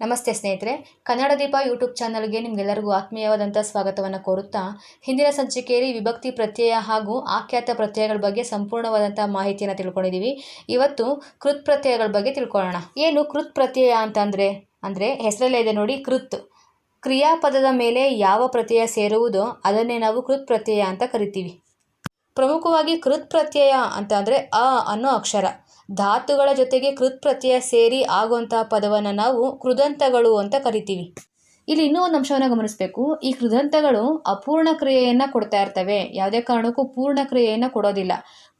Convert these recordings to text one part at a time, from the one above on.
ನಮಸ್ತೆ ಸ್ನೇಹಿತರೆ, ಕನ್ನಡ ದೀಪ ಯೂಟ್ಯೂಬ್ ಚಾನಲ್ಗೆ ನಿಮಗೆಲ್ಲರಿಗೂ ಆತ್ಮೀಯವಾದಂಥ ಸ್ವಾಗತವನ್ನು ಕೋರುತ್ತಾ, ಹಿಂದಿನ ಸಂಚಿಕೆಯಲ್ಲಿ ವಿಭಕ್ತಿ ಪ್ರತ್ಯಯ ಹಾಗೂ ಆಖ್ಯಾತ ಪ್ರತ್ಯಯಗಳ ಬಗ್ಗೆ ಸಂಪೂರ್ಣವಾದಂಥ ಮಾಹಿತಿಯನ್ನು ತಿಳ್ಕೊಂಡಿದ್ದೀವಿ ಇವತ್ತು ಕೃತ್ ಪ್ರತ್ಯಯಗಳ ಬಗ್ಗೆ ತಿಳ್ಕೊಳ್ಳೋಣ. ಏನು ಕೃತ್ ಪ್ರತ್ಯಯ ಅಂತಂದರೆ ಅಂದರೆ ಹೆಸರಲ್ಲೇ ಇದೆ ನೋಡಿ, ಕೃತ್. ಕ್ರಿಯಾಪದದ ಮೇಲೆ ಯಾವ ಪ್ರತ್ಯಯ ಸೇರುವುದೋ ಅದನ್ನೇ ನಾವು ಕೃತ್ ಪ್ರತ್ಯಯ ಅಂತ ಕರಿತೀವಿ. ಪ್ರಮುಖವಾಗಿ ಕೃತ್ ಪ್ರತ್ಯಯ ಅಂತ ಅಂದರೆ ಅ ಅನ್ನೋ ಅಕ್ಷರ. ಧಾತುಗಳ ಜೊತೆಗೆ ಕೃತ್ ಪ್ರತ್ಯಯ ಸೇರಿ ಆಗುವಂತಹ ಪದವನ್ನು ನಾವು ಕೃದಂತಗಳು ಅಂತ ಕರಿತೀವಿ. ಇಲ್ಲಿ ಇನ್ನೂ ಒಂದು ಅಂಶವನ್ನು ಗಮನಿಸಬೇಕು. ಈ ಕೃದಂತಗಳು ಅಪೂರ್ಣ ಕ್ರಿಯೆಯನ್ನು ಕೊಡ್ತಾ ಇರ್ತವೆ. ಯಾವುದೇ ಕಾರಣಕ್ಕೂ ಪೂರ್ಣ ಕ್ರಿಯೆಯನ್ನು ಕೊಡೋದಿಲ್ಲ.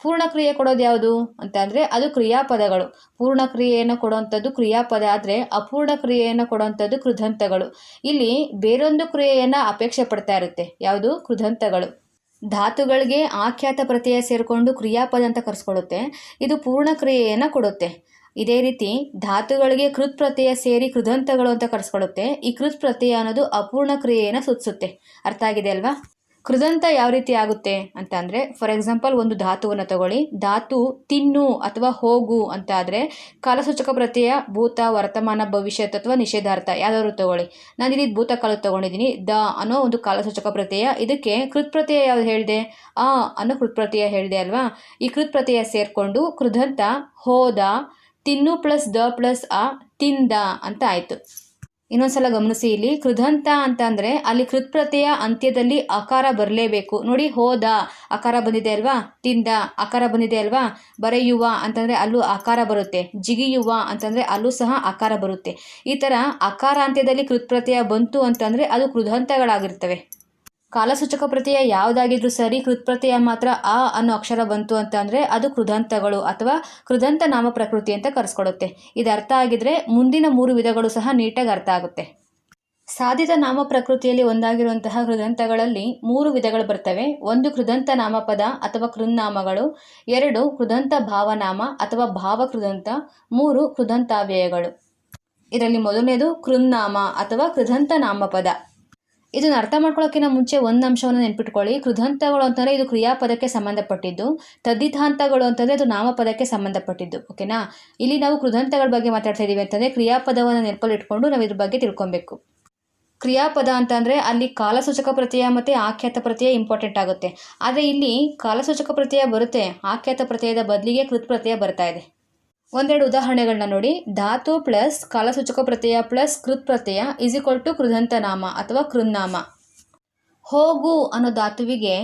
ಪೂರ್ಣ ಕ್ರಿಯೆ ಕೊಡೋದು ಯಾವುದು ಅಂತ ಅದು ಕ್ರಿಯಾಪದಗಳು. ಪೂರ್ಣ ಕ್ರಿಯೆಯನ್ನು ಕೊಡುವಂಥದ್ದು ಕ್ರಿಯಾಪದ ಆದರೆ ಅಪೂರ್ಣ ಕ್ರಿಯೆಯನ್ನು ಕೊಡುವಂಥದ್ದು ಕೃದಂತಗಳು. ಇಲ್ಲಿ ಬೇರೊಂದು ಕ್ರಿಯೆಯನ್ನು ಅಪೇಕ್ಷೆ ಪಡ್ತಾ ಇರುತ್ತೆ. ಯಾವುದು? ಕೃದಂತಗಳು. ಧಾತುಗಳಿಗೆ ಆಖ್ಯಾತ ಪ್ರತ್ಯಯ ಸೇರಿಕೊಂಡು ಕ್ರಿಯಾಪದ ಅಂತ ಕರೆಸ್ಕೊಡುತ್ತೆ. ಇದು ಪೂರ್ಣ ಕ್ರಿಯೆಯನ್ನು ಕೊಡುತ್ತೆ. ಇದೇ ರೀತಿ ಧಾತುಗಳಿಗೆ ಕೃತ್ ಪ್ರತ್ಯಯ ಸೇರಿ ಕೃದಂತಗಳು ಅಂತ ಕರೆಸ್ಕೊಳ್ಳುತ್ತೆ ಈ ಕೃತ್ ಪ್ರತ್ಯಯ ಅನ್ನೋದು ಅಪೂರ್ಣ ಕ್ರಿಯೆಯನ್ನು ಸೂಚಿಸುತ್ತೆ. ಅರ್ಥ ಆಗಿದೆ ಅಲ್ವಾ? ಕೃದಂತ ಯಾವ ರೀತಿ ಆಗುತ್ತೆ ಅಂತ ಅಂದರೆ ಫಾರ್ ಎಕ್ಸಾಂಪಲ್ ಒಂದು ಧಾತುವನ್ನು ತಗೊಳ್ಳಿ. ಧಾತು ತಿನ್ನು ಅಥವಾ ಹೋಗು ಅಂತ ಆದರೆ, ಕಾಲಸೂಚಕ ಪ್ರತ್ಯಯ, ಭೂತ, ವರ್ತಮಾನ, ಭವಿಷ್ಯತ್ ಅಥವಾ ನಿಷೇಧಾರ್ಥ ಯಾವ್ದಾದ್ರು ತಗೊಳ್ಳಿ. ನಾನು ಇಲ್ಲಿ ಭೂತಕಾಲ ತಗೊಂಡಿದ್ದೀನಿ ದ ಅನ್ನೋ ಒಂದು ಕಾಲಸೂಚಕ ಪ್ರತ್ಯಯ. ಇದಕ್ಕೆ ಕೃತ್ ಪ್ರತ್ಯಯ ಯಾವ್ದು ಹೇಳಿದೆ? ಆ ಅನ್ನೋ ಕೃತ್ ಪ್ರತ್ಯಯ ಹೇಳಿದೆ ಅಲ್ವಾ? ಈ ಕೃತ್ ಪ್ರತ್ಯಯ ಸೇರಿಕೊಂಡು ಕೃದಂತ ಹೋದ, ತಿನ್ನು ಪ್ಲಸ್ ದ ಪ್ಲಸ್ ಆ ತಿಂದ ಅಂತ ಆಯಿತು. ಇನ್ನೊಂದ್ಸಲ ಗಮನಿಸಿ ಇಲ್ಲಿ ಕೃದಂತ ಅಂತ ಅಂದರೆ ಅಲ್ಲಿ ಕೃತ್ ಪ್ರತ್ಯಯ ಅಂತ್ಯದಲ್ಲಿ ಅಕಾರ ಬರಲೇಬೇಕು. ನೋಡಿ, ಹೋದ, ಅಕಾರ ಬಂದಿದೆ ಅಲ್ವಾ? ತಿಂದ, ಅಕಾರ ಬಂದಿದೆ ಅಲ್ವಾ? ಬರೆಯುವ ಅಂತಂದರೆ ಅಲ್ಲೂ ಅಕಾರ ಬರುತ್ತೆ. ಜಿಗಿಯುವ ಅಂತಂದರೆ ಅಲ್ಲೂ ಸಹ ಅಕಾರ ಬರುತ್ತೆ. ಈ ಥರ ಅಕಾರ ಅಂತ್ಯದಲ್ಲಿ ಕೃತ್ ಪ್ರತ್ಯಯ ಬಂತು ಅಂತಂದರೆ ಅದು ಕೃದಂತಗಳಾಗಿರ್ತವೆ. ಕಾಲಸೂಚಕ ಪ್ರತ್ಯಯ ಯಾವುದಾಗಿದ್ರೂ ಸರಿ, ಕೃತ್ ಪ್ರತ್ಯಯ ಮಾತ್ರ ಆ ಅನ್ನೋ ಅಕ್ಷರ ಬಂತು ಅಂತ ಅಂದರೆ ಅದು ಕೃದಂತಗಳು ಅಥವಾ ಕೃದಂತ ನಾಮ ಪ್ರಕೃತಿ ಅಂತ ಕರೆಸ್ಕೊಡುತ್ತೆ. ಇದು ಅರ್ಥ ಆಗಿದ್ರೆ ಮುಂದಿನ ಮೂರು ವಿಧಗಳು ಸಹ ನೀಟಾಗಿ ಅರ್ಥ ಆಗುತ್ತೆ. ಸಾಧಿತ ನಾಮ ಪ್ರಕೃತಿಯಲ್ಲಿ ಒಂದಾಗಿರುವಂತಹ ಕೃದಂತಗಳಲ್ಲಿ ಮೂರು ವಿಧಗಳು ಬರ್ತವೆ. ಒಂದು ಕೃದಂತ ನಾಮಪದ ಅಥವಾ ಕೃನ್ನಾಮಗಳು, ಎರಡು ಕೃದಂತ ಭಾವನಾಮ ಅಥವಾ ಭಾವಕೃದಂತ, ಮೂರು ಕೃದಂತಾವ್ಯಯಗಳು. ಇದರಲ್ಲಿ ಮೊದಲನೇದು ಕೃನ್ನಾಮ ಅಥವಾ ಕೃದಂತ ನಾಮಪದ. ಇದನ್ನು ಅರ್ಥ ಮಾಡ್ಕೊಳ್ಳೋಕ್ಕಿಂತ ಮುಂಚೆ ಒಂದು ಅಂಶವನ್ನು ನೆನ್ಪಿಟ್ಕೊಳ್ಳಿ. ಕೃದಂತಗಳು ಅಂತಂದರೆ ಇದು ಕ್ರಿಯಾಪದಕ್ಕೆ ಸಂಬಂಧಪಟ್ಟಿದ್ದು. ತದ್ದಿತಾಂತಗಳು ಅಂತಂದರೆ ಅದು ನಾಮಪದಕ್ಕೆ ಸಂಬಂಧಪಟ್ಟಿದ್ದು. ಓಕೆನಾ? ಇಲ್ಲಿ ನಾವು ಕೃದಂತಗಳ ಬಗ್ಗೆ ಮಾತಾಡ್ತಾ ಇದ್ದೀವಿ ಅಂತಂದರೆ ಕ್ರಿಯಾಪದವನ್ನು ನೆನಪಲ್ಲಿ ಇಟ್ಕೊಂಡು ನಾವು ಇದ್ರ ಬಗ್ಗೆ ತಿಳ್ಕೊಬೇಕು. ಕ್ರಿಯಾಪದ ಅಂತಂದರೆ ಅಲ್ಲಿ ಕಾಲಸೂಚಕ ಪ್ರತ್ಯಯ ಮತ್ತು ಆಖ್ಯಾತ ಪ್ರತ್ಯಯ ಇಂಪಾರ್ಟೆಂಟ್ ಆಗುತ್ತೆ. ಆದರೆ ಇಲ್ಲಿ ಕಾಲಸೂಚಕ ಪ್ರತ್ಯಯ ಬರುತ್ತೆ. ಆಖ್ಯಾತ ಪ್ರತ್ಯಯದ ಬದಲಿಗೆ ಕೃತ್ ಪ್ರತ್ಯಯ ಬರ್ತಾ ಇದೆ. ಒಂದೆರಡು ಉದಾಹರಣೆಗಳನ್ನ ನೋಡಿ. ಧಾತು ಪ್ಲಸ್ ಕಾಲಸೂಚಕ ಪ್ರತ್ಯಯ ಪ್ಲಸ್ ಕೃತ್ ಪ್ರತ್ಯಯ ಇಸ್ ಈಕ್ವಲ್ ಟು ಕೃದಂತ ನಾಮ ಅಥವಾ ಕೃನ್ನಾಮ. ಹೋಗು ಅನ್ನೋ ಧಾತುವಿಗೆ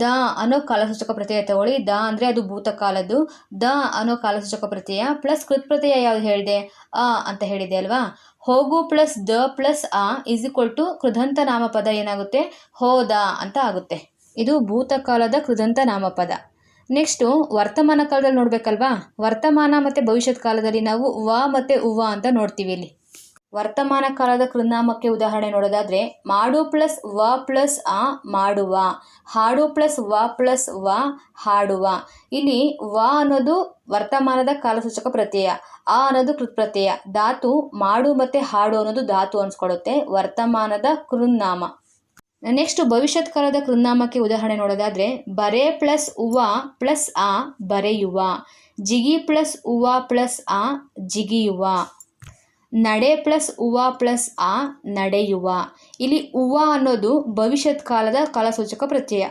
ದ ಅನ್ನೋ ಕಾಲಸೂಚಕ ಪ್ರತ್ಯಯ ತಗೊಳ್ಳಿ. ದ ಅಂದರೆ ಅದು ಭೂತಕಾಲದ್ದು. ದ ಅನ್ನೋ ಕಾಲಸೂಚಕ ಪ್ರತ್ಯಯ ಪ್ಲಸ್ ಕೃತ್ ಪ್ರತ್ಯಯ ಯಾವ್ದು ಹೇಳಿದೆ? ಅ ಅಂತ ಹೇಳಿದೆ ಅಲ್ವಾ? ಹೋಗು ಪ್ಲಸ್ ದ ಪ್ಲಸ್ ಅ ಇಸ್ ಈಕ್ವಲ್ ಟು ಕೃದಂತ ನಾಮಪದ ಏನಾಗುತ್ತೆ? ಹೋದ ಅಂತ ಆಗುತ್ತೆ. ಇದು ಭೂತಕಾಲದ ಕೃದಂತ ನಾಮಪದ ನೆಕ್ಸ್ಟು ವರ್ತಮಾನ ಕಾಲದಲ್ಲಿ ನೋಡಬೇಕಲ್ವಾ? ವರ್ತಮಾನ ಮತ್ತು ಭವಿಷ್ಯತ್ ಕಾಲದಲ್ಲಿ ನಾವು ವ ಮತ್ತು ಉವ ಅಂತ ನೋಡ್ತೀವಿ ಇಲ್ಲಿ. ವರ್ತಮಾನ ಕಾಲದ ಕೃನಾಮಕ್ಕೆ ಉದಾಹರಣೆ ನೋಡೋದಾದರೆ, ಮಾಡು ಪ್ಲಸ್ ವ ಪ್ಲಸ್ ಆ ಮಾಡುವ, ಹಾಡು ಪ್ಲಸ್ ವ ಪ್ಲಸ್ ವ ಹಾಡುವ. ಇಲ್ಲಿ ವ ಅನ್ನೋದು ವರ್ತಮಾನದ ಕಾಲಸೂಚಕ ಪ್ರತ್ಯಯ, ಆ ಅನ್ನೋದು ಕೃತ್ ಪ್ರತ್ಯಯ. ಧಾತು, ಮಾಡು ಮತ್ತು ಹಾಡು ಅನ್ನೋದು ಧಾತು ಅನ್ಸ್ಕೊಡುತ್ತೆ ವರ್ತಮಾನದ ಕೃನ್ನಾಮ. ನೆಕ್ಸ್ಟ್ ಭವಿಷ್ಯತ್ ಕಾಲದ ಕೃನ್ನಾಮಕ್ಕೆ ಉದಾಹರಣೆ ನೋಡೋದಾದರೆ, ಬರೆ ಪ್ಲಸ್ ಉವ ಪ್ಲಸ್ ಆ ಬರೆಯುವ. ಜಿಗಿ ಪ್ಲಸ್ ಉವ ಪ್ಲಸ್ ಆ ಜಿಗಿಯುವ. ನಡೆ ಪ್ಲಸ್ ಉವ ಪ್ಲಸ್ ಆ ನಡೆಯುವ. ಇಲ್ಲಿ ಉವ ಅನ್ನೋದು ಭವಿಷ್ಯತ್ ಕಾಲದ ಕಾಲಸೂಚಕ ಪ್ರತ್ಯಯ.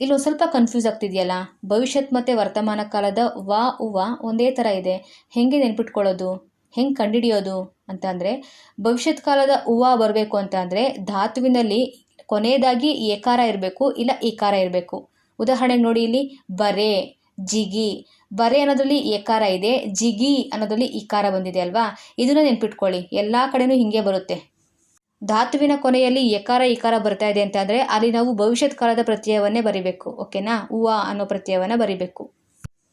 ಇಲ್ಲಿ ಒಂದು ಸ್ವಲ್ಪ ಕನ್ಫ್ಯೂಸ್ ಆಗ್ತಿದೆಯಲ್ಲ? ಭವಿಷ್ಯತ್ ಮತ್ತು ವರ್ತಮಾನ ಕಾಲದ ವಾ, ಉವ ಒಂದೇ ಥರ ಇದೆ. ಹೆಂಗೆ ನೆನ್ಪಿಟ್ಕೊಳ್ಳೋದು? ಹೆಂಗೆ ಕಂಡಿಡಿಯೋದು ಅಂತ ಅಂದರೆ ಭವಿಷ್ಯತ್ ಕಾಲದ ಉವ ಬರಬೇಕು ಅಂತ ಅಂದರೆ, ಧಾತುವಿನಲ್ಲಿ ಕೊನೆಯದಾಗಿ ಏಕಾರ ಇರಬೇಕು ಇಲ್ಲ ಈಕಾರ ಇರಬೇಕು. ಉದಾಹರಣೆಗೆ ನೋಡಿ ಇಲ್ಲಿ ಬರೆ, ಜಿಗಿ. ಬರೆ ಅನ್ನೋದ್ರಲ್ಲಿ ಏಕಾರ ಇದೆ, ಜಿಗಿ ಅನ್ನೋದ್ರಲ್ಲಿ ಈಕಾರ ಬಂದಿದೆ ಅಲ್ವಾ? ಇದನ್ನ ನೆನ್ಪಿಟ್ಕೊಳ್ಳಿ. ಎಲ್ಲ ಕಡೆನೂ ಹೀಗೆ ಬರುತ್ತೆ. ಧಾತುವಿನ ಕೊನೆಯಲ್ಲಿ ಏಕಾರ, ಈಕಾರ ಬರ್ತಾ ಇದೆ ಅಂತ ಅಲ್ಲಿ ನಾವು ಭವಿಷ್ಯತ್ ಕಾಲದ ಪ್ರತ್ಯಯವನ್ನೇ ಬರಿಬೇಕು, ಓಕೆನಾ? ಹೂವ ಅನ್ನೋ ಪ್ರತ್ಯಯವನ್ನು ಬರಿಬೇಕು.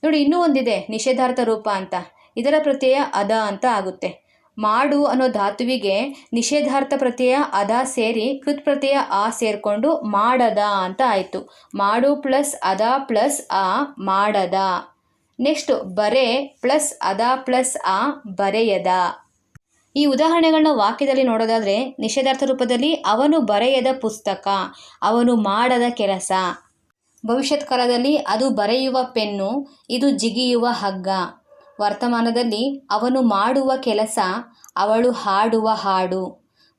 ನೋಡಿ ಇನ್ನೂ ಒಂದಿದೆ, ನಿಷೇಧಾರ್ಥ ರೂಪ ಅಂತ. ಇದರ ಪ್ರತ್ಯಯ ಅದ ಅಂತ ಆಗುತ್ತೆ. ಮಾಡು ಅನ್ನೋ ಧಾತುವಿಗೆ ನಿಷೇಧಾರ್ಥ ಪ್ರತ್ಯಯ, ಅದ ಸೇರಿ ಕೃತ್ ಪ್ರತ್ಯಯ, ಆ ಸೇರಿಕೊಂಡು ಮಾಡದ ಅಂತ ಆಯಿತು. ಮಾಡು ಪ್ಲಸ್ ಅದ ಪ್ಲಸ್ ಆ ಮಾಡದ. ನೆಕ್ಸ್ಟ್, ಬರೆ ಪ್ಲಸ್ ಅದ ಪ್ಲಸ್ ಆ ಬರೆಯದ. ಈ ಉದಾಹರಣೆಗಳನ್ನ ವಾಕ್ಯದಲ್ಲಿ ನೋಡೋದಾದರೆ, ನಿಷೇಧಾರ್ಥ ರೂಪದಲ್ಲಿ ಅವನು ಬರೆಯದ ಪುಸ್ತಕ, ಅವನು ಮಾಡದ ಕೆಲಸ. ಭವಿಷ್ಯತ್ ಕಾಲದಲ್ಲಿ ಅದು ಬರೆಯುವ ಪೆನ್ನು, ಇದು ಜಿಗಿಯುವ ಹಗ್ಗ. ವರ್ತಮಾನದಲ್ಲಿ ಅವನು ಮಾಡುವ ಕೆಲಸ ಅವಳು ಹಾಡುವ ಹಾಡು.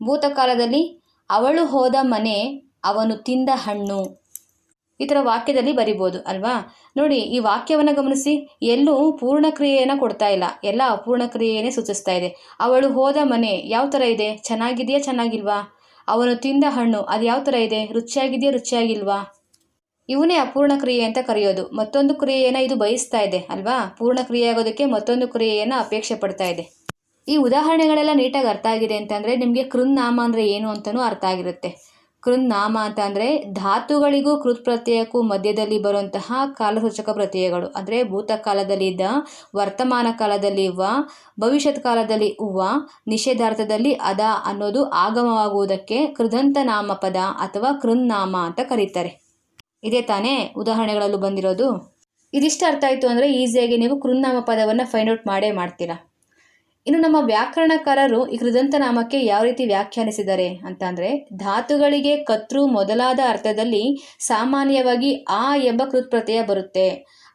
ಭೂತಕಾಲದಲ್ಲಿ ಅವಳು ಹೋದ ಮನೆ ಅವನು ತಿಂದ ಹಣ್ಣು. ಈ ಥರ ವಾಕ್ಯದಲ್ಲಿ ಬರಿಬೋದು, ಅಲ್ವಾ? ನೋಡಿ, ಈ ವಾಕ್ಯವನ್ನು ಗಮನಿಸಿ. ಎಲ್ಲೂ ಪೂರ್ಣ ಕ್ರಿಯೆಯನ್ನು ಕೊಡ್ತಾ ಇಲ್ಲ. ಎಲ್ಲ ಅಪೂರ್ಣ ಕ್ರಿಯೆಯೇ ಸೂಚಿಸ್ತಾ ಇದೆ. ಅವಳು ಹೋದ ಮನೆ ಯಾವ ಥರ ಇದೆ? ಚೆನ್ನಾಗಿದೆಯಾ ಚೆನ್ನಾಗಿಲ್ವಾ? ಅವನು ತಿಂದ ಹಣ್ಣು ಅದು ಯಾವ ಥರ ಇದೆ? ರುಚಿಯಾಗಿದೆಯಾ ರುಚಿಯಾಗಿಲ್ವಾ? ಇವನೇ ಅಪೂರ್ಣ ಕ್ರಿಯೆ ಅಂತ ಕರೆಯೋದು. ಮತ್ತೊಂದು ಕ್ರಿಯೆಯನ್ನು ಇದು ಬಯಸ್ತಾ ಇದೆ, ಅಲ್ವಾ? ಪೂರ್ಣ ಕ್ರಿಯೆ ಆಗೋದಕ್ಕೆ ಮತ್ತೊಂದು ಕ್ರಿಯೆಯನ್ನು ಅಪೇಕ್ಷೆ ಪಡ್ತಾ ಇದೆ. ಈ ಉದಾಹರಣೆಗಳೆಲ್ಲ ನೀಟಾಗಿ ಅರ್ಥ ಆಗಿದೆ ಅಂತಂದರೆ ನಿಮಗೆ ಕೃನ್ನಾಮ ಅಂದರೆ ಏನು ಅಂತಲೂ ಅರ್ಥ ಆಗಿರುತ್ತೆ. ಕೃನ್ನಾಮ ಅಂತ ಅಂದರೆ ಧಾತುಗಳಿಗೂ ಕೃತ್ ಪ್ರತ್ಯಯಕ್ಕೂ ಮಧ್ಯದಲ್ಲಿ ಬರುವಂತಹ ಕಾಲಸೂಚಕ ಪ್ರತ್ಯಯಗಳು. ಅಂದರೆ ಭೂತಕಾಲದಲ್ಲಿ ಇದ್ದ ವರ್ತಮಾನ ಕಾಲದಲ್ಲಿ ಇವ ಭವಿಷ್ಯತ್ ಕಾಲದಲ್ಲಿ ಹೂವ ನಿಷೇಧಾರ್ಥದಲ್ಲಿ ಅದ ಅನ್ನೋದು ಆಗಮವಾಗುವುದಕ್ಕೆ ಕೃದಂತ ನಾಮಪದ ಅಥವಾ ಕೃನ್ನಾಮ ಅಂತ ಕರೀತಾರೆ. ಇದೇ ತಾನೇ ಉದಾಹರಣೆಗಳಲ್ಲೂ ಬಂದಿರೋದು. ಇದಿಷ್ಟು ಅರ್ಥ ಆಯಿತು ಅಂದರೆ ಈಸಿಯಾಗಿ ನೀವು ಕೃನ್ನಾಮ ಪದವನ್ನು ಫೈಂಡ್ ಔಟ್ ಮಾಡೇ ಮಾಡ್ತೀರಾ. ಇನ್ನು ನಮ್ಮ ವ್ಯಾಕರಣಕಾರರು ಈ ಕೃದಂತ ನಾಮಕ್ಕೆ ಯಾವ ರೀತಿ ವ್ಯಾಖ್ಯಾನಿಸಿದ್ದಾರೆ ಅಂತ ಅಂದರೆ ಧಾತುಗಳಿಗೆ ಕತ್ರು ಮೊದಲಾದ ಅರ್ಥದಲ್ಲಿ ಸಾಮಾನ್ಯವಾಗಿ ಆ ಎಂಬ ಕೃತ್ಪ್ರತ್ಯಯ ಬರುತ್ತೆ.